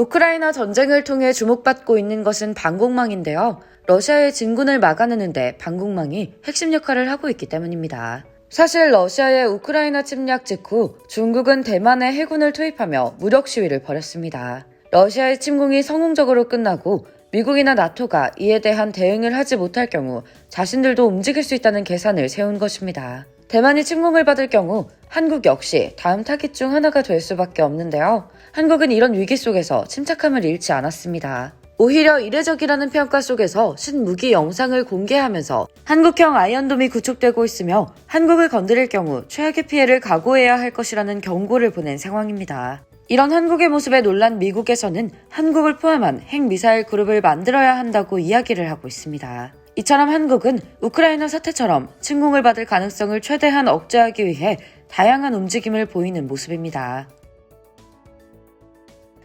우크라이나 전쟁을 통해 주목받고 있는 것은 방공망인데요. 러시아의 진군을 막아내는데 방공망이 핵심 역할을 하고 있기 때문입니다. 사실 러시아의 우크라이나 침략 직후 중국은 대만에 해군을 투입하며 무력 시위를 벌였습니다. 러시아의 침공이 성공적으로 끝나고 미국이나 나토가 이에 대한 대응을 하지 못할 경우 자신들도 움직일 수 있다는 계산을 세운 것입니다. 대만이 침공을 받을 경우 한국 역시 다음 타깃 중 하나가 될 수밖에 없는데요. 한국은 이런 위기 속에서 침착함을 잃지 않았습니다. 오히려 이례적이라는 평가 속에서 신무기 영상을 공개하면서 한국형 아이언돔이 구축되고 있으며 한국을 건드릴 경우 최악의 피해를 각오해야 할 것이라는 경고를 보낸 상황입니다. 이런 한국의 모습에 놀란 미국에서는 한국을 포함한 핵미사일 그룹을 만들어야 한다고 이야기를 하고 있습니다. 이처럼 한국은 우크라이나 사태처럼 침공을 받을 가능성을 최대한 억제하기 위해 다양한 움직임을 보이는 모습입니다.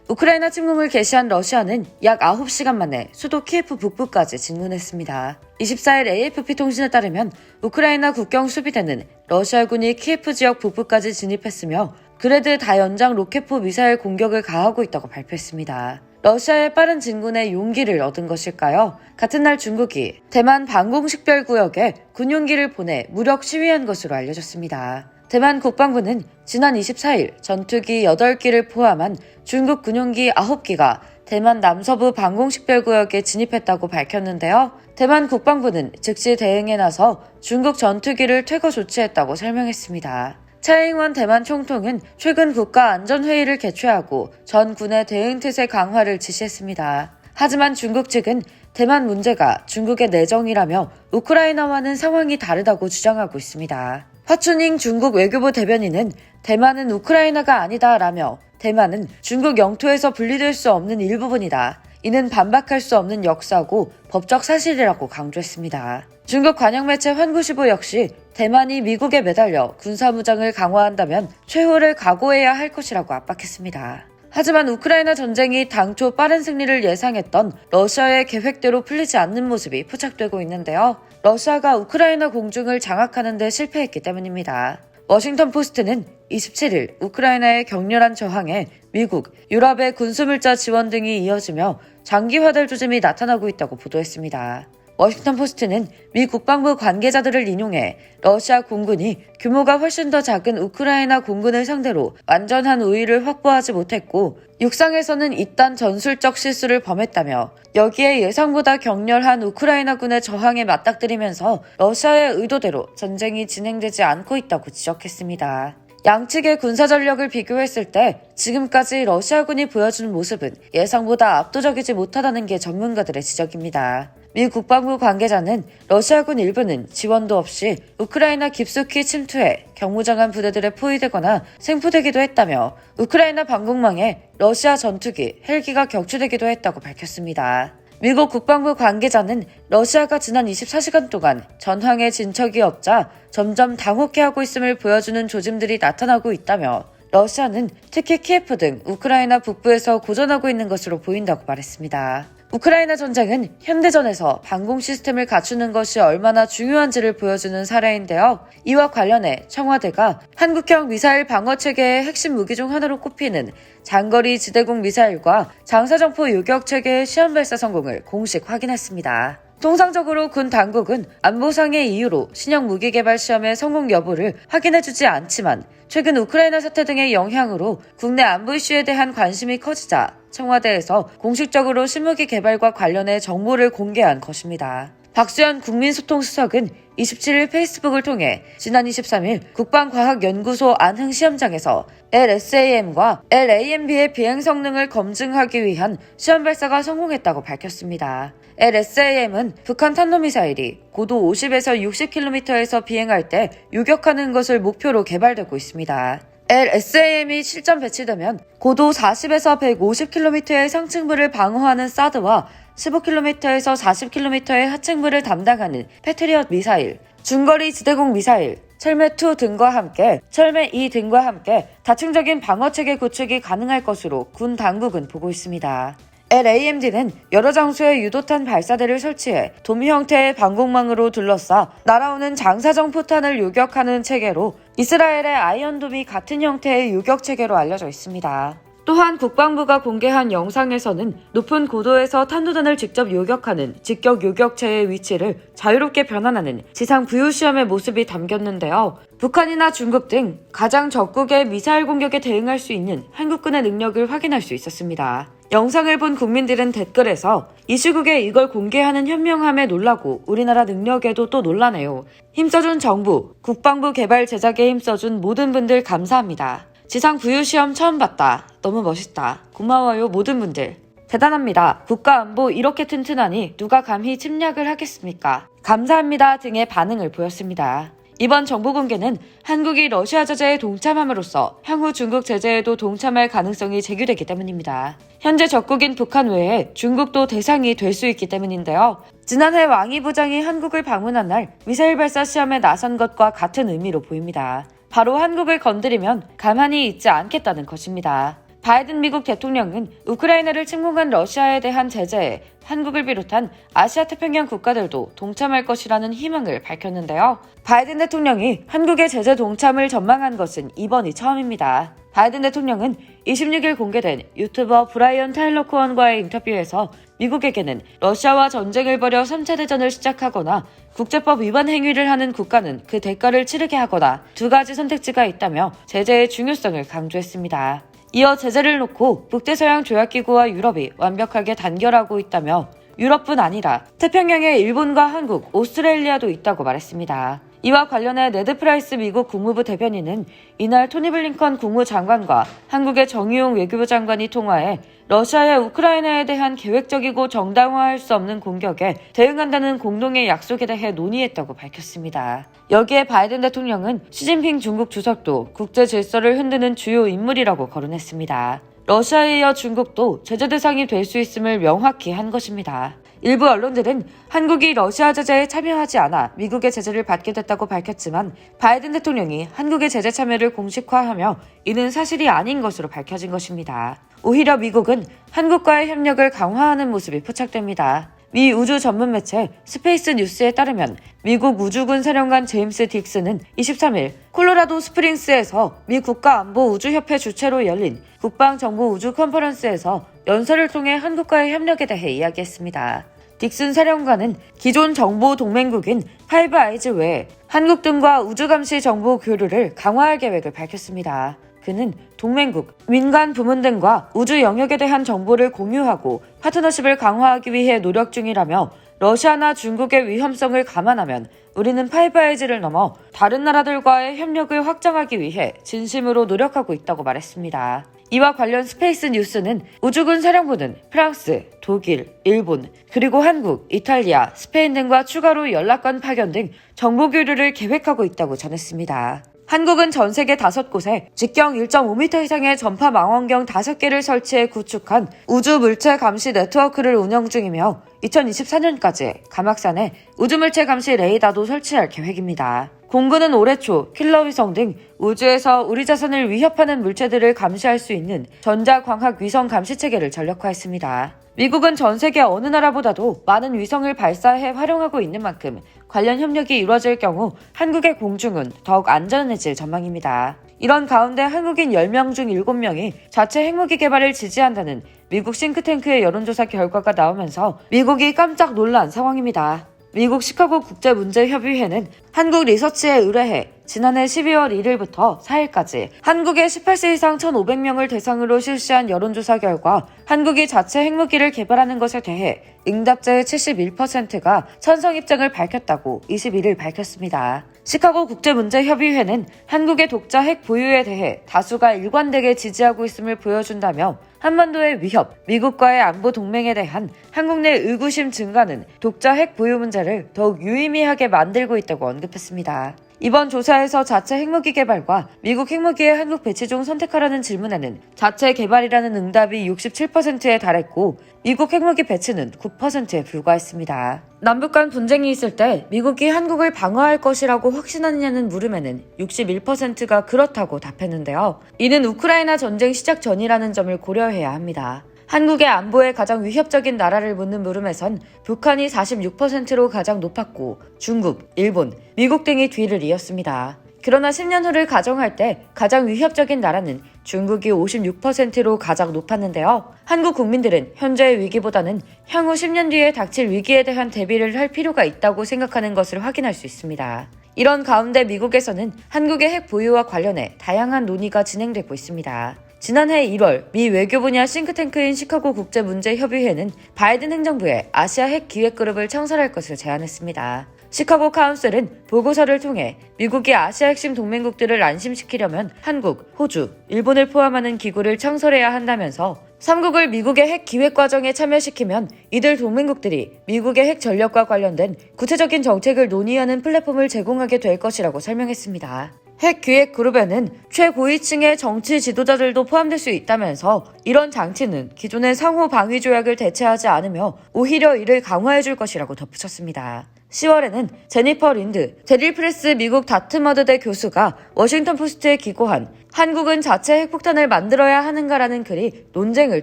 우크라이나 침공을 개시한 러시아는 약 9시간 만에 수도 키예프 북부까지 진군했습니다. 24일 AFP 통신에 따르면 우크라이나 국경 수비대는 러시아군이 키예프 지역 북부까지 진입했으며 그레드 다연장 로켓포 미사일 공격을 가하고 있다고 발표했습니다. 러시아의 빠른 진군에 용기를 얻은 것일까요? 같은 날 중국이 대만 방공식별구역에 군용기를 보내 무력 시위한 것으로 알려졌습니다. 대만 국방부는 지난 24일 전투기 8기를 포함한 중국 군용기 9기가 대만 남서부 방공식별구역에 진입했다고 밝혔는데요. 대만 국방부는 즉시 대응에 나서 중국 전투기를 퇴거 조치했다고 설명했습니다. 차잉원 대만 총통은 최근 국가안전회의를 개최하고 전 군의 대응 태세 강화를 지시했습니다. 하지만 중국 측은 대만 문제가 중국의 내정이라며 우크라이나와는 상황이 다르다고 주장하고 있습니다. 화춘잉 중국 외교부 대변인은 대만은 우크라이나가 아니다라며 대만은 중국 영토에서 분리될 수 없는 일부분이다. 이는 반박할 수 없는 역사고 법적 사실이라고 강조했습니다. 중국 관영 매체 환구시보 역시 대만이 미국에 매달려 군사무장을 강화한다면 최후를 각오해야 할 것이라고 압박했습니다. 하지만 우크라이나 전쟁이 당초 빠른 승리를 예상했던 러시아의 계획대로 풀리지 않는 모습이 포착되고 있는데요. 러시아가 우크라이나 공중을 장악하는 데 실패했기 때문입니다. 워싱턴 포스트는 27일 우크라이나의 격렬한 저항에 미국, 유럽의 군수물자 지원 등이 이어지며 장기화될 조짐이 나타나고 있다고 보도했습니다. 워싱턴 포스트는 미 국방부 관계자들을 인용해 러시아 공군이 규모가 훨씬 더 작은 우크라이나 공군을 상대로 완전한 우위를 확보하지 못했고 육상에서는 이딴 전술적 실수를 범했다며 여기에 예상보다 격렬한 우크라이나군의 저항에 맞닥뜨리면서 러시아의 의도대로 전쟁이 진행되지 않고 있다고 지적했습니다. 양측의 군사 전력을 비교했을 때 지금까지 러시아군이 보여주는 모습은 예상보다 압도적이지 못하다는 게 전문가들의 지적입니다. 미 국방부 관계자는 러시아군 일부는 지원도 없이 우크라이나 깊숙이 침투해 경무장한 부대들에 포위되거나 생포되기도 했다며 우크라이나 방공망에 러시아 전투기, 헬기가 격추되기도 했다고 밝혔습니다. 미국 국방부 관계자는 러시아가 지난 24시간 동안 전황에 진척이 없자 점점 당혹해하고 있음을 보여주는 조짐들이 나타나고 있다며 러시아는 특히 키예프 등 우크라이나 북부에서 고전하고 있는 것으로 보인다고 말했습니다. 우크라이나 전쟁은 현대전에서 방공 시스템을 갖추는 것이 얼마나 중요한지를 보여주는 사례인데요. 이와 관련해 청와대가 한국형 미사일 방어 체계의 핵심 무기 중 하나로 꼽히는 장거리 지대공 미사일과 장사정포 요격 체계의 시험 발사 성공을 공식 확인했습니다. 통상적으로 군 당국은 안보상의 이유로 신형 무기 개발 시험의 성공 여부를 확인해주지 않지만 최근 우크라이나 사태 등의 영향으로 국내 안보 이슈에 대한 관심이 커지자 청와대에서 공식적으로 신무기 개발과 관련해 정보를 공개한 것입니다. 박수현 국민소통수석은 27일 페이스북을 통해 지난 23일 국방과학연구소 안흥 시험장에서 LSAM과 LAMB의 비행 성능을 검증하기 위한 시험 발사가 성공했다고 밝혔습니다. LSAM은 북한 탄도미사일이 고도 50에서 60km에서 비행할 때 유격하는 것을 목표로 개발되고 있습니다. LSAM이 실전 배치되면 고도 40에서 150km의 상층부를 방어하는 사드와 15km에서 40km의 하층부를 담당하는 패트리엇 미사일, 중거리 지대공 미사일, 철매2 등과 함께 철매2 등과 함께 다층적인 방어 체계 구축이 가능할 것으로 군 당국은 보고 있습니다. LAMD는 여러 장소에 유도탄 발사대를 설치해 도미 형태의 방공망으로 둘러싸 날아오는 장사정 포탄을 요격하는 체계로 이스라엘의 아이언돔이 같은 형태의 요격 체계로 알려져 있습니다. 또한 국방부가 공개한 영상에서는 높은 고도에서 탄도단을 직접 요격하는 직격 요격체의 위치를 자유롭게 변환하는 지상 부유 시험의 모습이 담겼는데요. 북한이나 중국 등 가장 적국의 미사일 공격에 대응할 수 있는 한국군의 능력을 확인할 수 있었습니다. 영상을 본 국민들은 댓글에서 이 시국에 이걸 공개하는 현명함에 놀라고 우리나라 능력에도 또 놀라네요. 힘써준 정부, 국방부 개발 제작에 힘써준 모든 분들 감사합니다. 지상 부유 시험 처음 봤다. 너무 멋있다. 고마워요 모든 분들. 대단합니다. 국가 안보 이렇게 튼튼하니 누가 감히 침략을 하겠습니까? 감사합니다 등의 반응을 보였습니다. 이번 정보 공개는 한국이 러시아 제재에 동참함으로써 향후 중국 제재에도 동참할 가능성이 제기되기 때문입니다. 현재 적국인 북한 외에 중국도 대상이 될 수 있기 때문인데요. 지난해 왕이 부장이 한국을 방문한 날 미사일 발사 시험에 나선 것과 같은 의미로 보입니다. 바로 한국을 건드리면 가만히 있지 않겠다는 것입니다. 바이든 미국 대통령은 우크라이나를 침공한 러시아에 대한 제재에 한국을 비롯한 아시아 태평양 국가들도 동참할 것이라는 희망을 밝혔는데요. 바이든 대통령이 한국의 제재 동참을 전망한 것은 이번이 처음입니다. 바이든 대통령은 26일 공개된 유튜버 브라이언 타일러 코언과의 인터뷰에서 미국에게는 러시아와 전쟁을 벌여 3차 대전을 시작하거나 국제법 위반 행위를 하는 국가는 그 대가를 치르게 하거나 두 가지 선택지가 있다며 제재의 중요성을 강조했습니다. 이어 제재를 놓고 북대서양 조약기구와 유럽이 완벽하게 단결하고 있다며 유럽뿐 아니라 태평양에 일본과 한국, 오스트레일리아도 있다고 말했습니다. 이와 관련해 네드 프라이스 미국 국무부 대변인은 이날 토니 블링컨 국무장관과 한국의 정의용 외교부 장관이 통화해 러시아의 우크라이나에 대한 계획적이고 정당화할 수 없는 공격에 대응한다는 공동의 약속에 대해 논의했다고 밝혔습니다. 여기에 바이든 대통령은 시진핑 중국 주석도 국제 질서를 흔드는 주요 인물이라고 거론했습니다. 러시아에 이어 중국도 제재 대상이 될 수 있음을 명확히 한 것입니다. 일부 언론들은 한국이 러시아 제재에 참여하지 않아 미국의 제재를 받게 됐다고 밝혔지만 바이든 대통령이 한국의 제재 참여를 공식화하며 이는 사실이 아닌 것으로 밝혀진 것입니다. 오히려 미국은 한국과의 협력을 강화하는 모습이 포착됩니다. 미 우주 전문 매체 스페이스 뉴스에 따르면 미국 우주군 사령관 제임스 딕스는 23일 콜로라도 스프링스에서 미 국가안보우주협회 주최로 열린 국방정보 우주 컨퍼런스에서 연설을 통해 한국과의 협력에 대해 이야기했습니다. 딕슨 사령관은 기존 정보 동맹국인 파이브 아이즈 외에 한국 등과 우주 감시 정보 교류를 강화할 계획을 밝혔습니다. 그는 동맹국, 민간 부문 등과 우주 영역에 대한 정보를 공유하고 파트너십을 강화하기 위해 노력 중이라며 러시아나 중국의 위험성을 감안하면 우리는 파이브아이즈를 넘어 다른 나라들과의 협력을 확장하기 위해 진심으로 노력하고 있다고 말했습니다. 이와 관련 스페이스 뉴스는 우주군 사령부는 프랑스, 독일, 일본, 그리고 한국, 이탈리아, 스페인 등과 추가로 연락관 파견 등 정보 교류를 계획하고 있다고 전했습니다. 한국은 전 세계 다섯 곳에 직경 1.5m 이상의 전파 망원경 5개를 설치해 구축한 우주 물체 감시 네트워크를 운영 중이며 2024년까지 가막산에 우주 물체 감시 레이더도 설치할 계획입니다. 공군은 올해 초 킬러 위성 등 우주에서 우리 자산을 위협하는 물체들을 감시할 수 있는 전자광학 위성 감시 체계를 전력화했습니다. 미국은 전 세계 어느 나라보다도 많은 위성을 발사해 활용하고 있는 만큼 관련 협력이 이루어질 경우 한국의 공중은 더욱 안전해질 전망입니다. 이런 가운데 한국인 10명 중 7명이 자체 핵무기 개발을 지지한다는 미국 싱크탱크의 여론조사 결과가 나오면서 미국이 깜짝 놀란 상황입니다. 미국 시카고 국제문제협의회는 한국 리서치에 의뢰해 지난해 12월 1일부터 4일까지 한국의 18세 이상 1,500명을 대상으로 실시한 여론조사 결과 한국이 자체 핵무기를 개발하는 것에 대해 응답자의 71%가 찬성 입장을 밝혔다고 21일 밝혔습니다. 시카고 국제문제협의회는 한국의 독자 핵 보유에 대해 다수가 일관되게 지지하고 있음을 보여준다며 한반도의 위협, 미국과의 안보 동맹에 대한 한국 내 의구심 증가는 독자 핵 보유 문제를 더욱 유의미하게 만들고 있다고 언급했습니다. 이번 조사에서 자체 핵무기 개발과 미국 핵무기의 한국 배치 중 선택하라는 질문에는 자체 개발이라는 응답이 67%에 달했고 미국 핵무기 배치는 9%에 불과했습니다. 남북 간 분쟁이 있을 때 미국이 한국을 방어할 것이라고 확신하느냐는 물음에는 61%가 그렇다고 답했는데요. 이는 우크라이나 전쟁 시작 전이라는 점을 고려해야 합니다. 한국의 안보에 가장 위협적인 나라를 묻는 물음에선 북한이 46%로 가장 높았고 중국, 일본, 미국 등이 뒤를 이었습니다. 그러나 10년 후를 가정할 때 가장 위협적인 나라는 중국이 56%로 가장 높았는데요. 한국 국민들은 현재의 위기보다는 향후 10년 뒤에 닥칠 위기에 대한 대비를 할 필요가 있다고 생각하는 것을 확인할 수 있습니다. 이런 가운데 미국에서는 한국의 핵 보유와 관련해 다양한 논의가 진행되고 있습니다. 지난해 1월 미 외교 분야 싱크탱크인 시카고 국제문제협의회는 바이든 행정부에 아시아 핵 기획그룹을 창설할 것을 제안했습니다. 시카고 카운슬은 보고서를 통해 미국이 아시아 핵심 동맹국들을 안심시키려면 한국, 호주, 일본을 포함하는 기구를 창설해야 한다면서 3국을 미국의 핵 기획 과정에 참여시키면 이들 동맹국들이 미국의 핵 전력과 관련된 구체적인 정책을 논의하는 플랫폼을 제공하게 될 것이라고 설명했습니다. 핵 기획 그룹에는 최고위층의 정치 지도자들도 포함될 수 있다면서 이런 장치는 기존의 상호 방위 조약을 대체하지 않으며 오히려 이를 강화해 줄 것이라고 덧붙였습니다. 10월에는 제니퍼 린드, 데릴 프레스 미국 다트머드대 교수가 워싱턴 포스트에 기고한 한국은 자체 핵폭탄을 만들어야 하는가라는 글이 논쟁을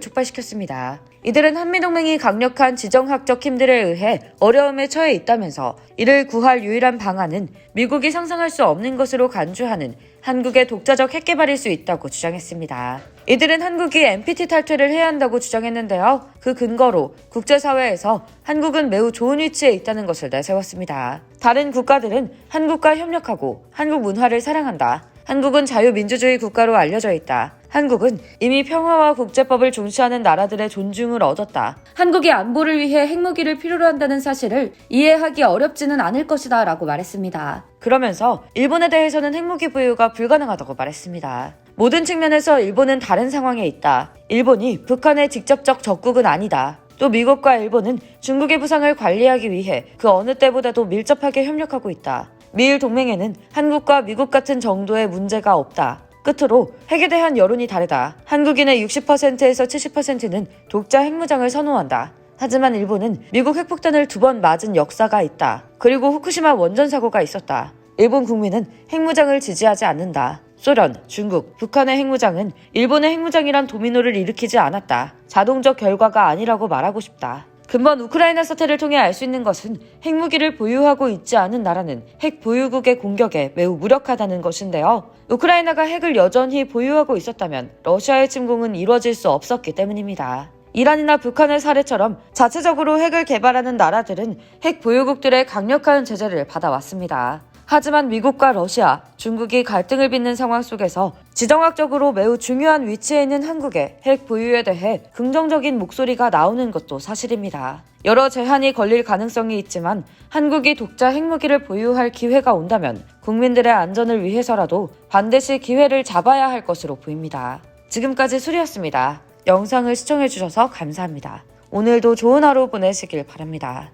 촉발시켰습니다. 이들은 한미동맹이 강력한 지정학적 힘들에 의해 어려움에 처해 있다면서 이를 구할 유일한 방안은 미국이 상상할 수 없는 것으로 간주하는 한국의 독자적 핵 개발일 수 있다고 주장했습니다. 이들은 한국이 NPT 탈퇴를 해야 한다고 주장했는데요. 그 근거로 국제사회에서 한국은 매우 좋은 위치에 있다는 것을 내세웠습니다. 다른 국가들은 한국과 협력하고 한국 문화를 사랑한다. 한국은 자유민주주의 국가로 알려져 있다. 한국은 이미 평화와 국제법을 중시하는 나라들의 존중을 얻었다. 한국이 안보를 위해 핵무기를 필요로 한다는 사실을 이해하기 어렵지는 않을 것이다 라고 말했습니다. 그러면서 일본에 대해서는 핵무기 보유가 불가능하다고 말했습니다. 모든 측면에서 일본은 다른 상황에 있다. 일본이 북한의 직접적 적국은 아니다. 또 미국과 일본은 중국의 부상을 관리하기 위해 그 어느 때보다도 밀접하게 협력하고 있다. 미일 동맹에는 한국과 미국 같은 정도의 문제가 없다. 끝으로 핵에 대한 여론이 다르다. 한국인의 60%에서 70%는 독자 핵무장을 선호한다. 하지만 일본은 미국 핵폭탄을 두 번 맞은 역사가 있다. 그리고 후쿠시마 원전 사고가 있었다. 일본 국민은 핵무장을 지지하지 않는다. 소련, 중국, 북한의 핵무장은 일본의 핵무장이란 도미노를 일으키지 않았다. 자동적 결과가 아니라고 말하고 싶다. 근본 우크라이나 사태를 통해 알 수 있는 것은 핵무기를 보유하고 있지 않은 나라는 핵 보유국의 공격에 매우 무력하다는 것인데요. 우크라이나가 핵을 여전히 보유하고 있었다면 러시아의 침공은 이루어질 수 없었기 때문입니다. 이란이나 북한의 사례처럼 자체적으로 핵을 개발하는 나라들은 핵 보유국들의 강력한 제재를 받아왔습니다. 하지만 미국과 러시아, 중국이 갈등을 빚는 상황 속에서 지정학적으로 매우 중요한 위치에 있는 한국의 핵 보유에 대해 긍정적인 목소리가 나오는 것도 사실입니다. 여러 제한이 걸릴 가능성이 있지만 한국이 독자 핵무기를 보유할 기회가 온다면 국민들의 안전을 위해서라도 반드시 기회를 잡아야 할 것으로 보입니다. 지금까지 수리였습니다. 영상을 시청해주셔서 감사합니다. 오늘도 좋은 하루 보내시길 바랍니다.